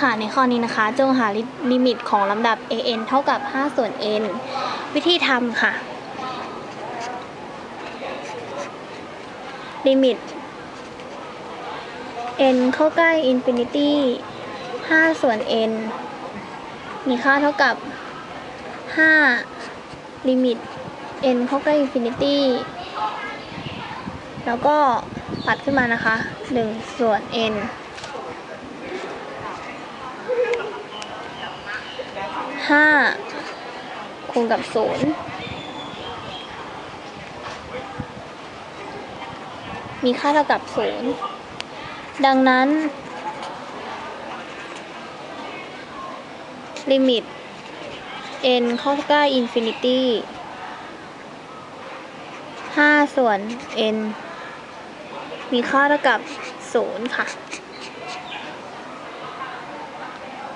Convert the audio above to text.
ค่ะในข้อนี้นะคะ จงหาลิมิตของลำดับ an เท่ากับ 5 ส่วน n วิธีทำค่ะ ลิมิต n เข้าใกล้ infinity 5ส่วน n มีค่าเท่ากับ 5 ลิมิต n เข้าใกล้ infinity แล้วก็ปัดขึ้นมานะคะ 1 ส่วน n ห้าคูณกับศูนย์มีค่าเท่ากับศูนย์ดังนั้น ลิมิต n เข้าใกล้ infinity 5ส่วน n มีค่าเท่ากับ 0 ค่ะ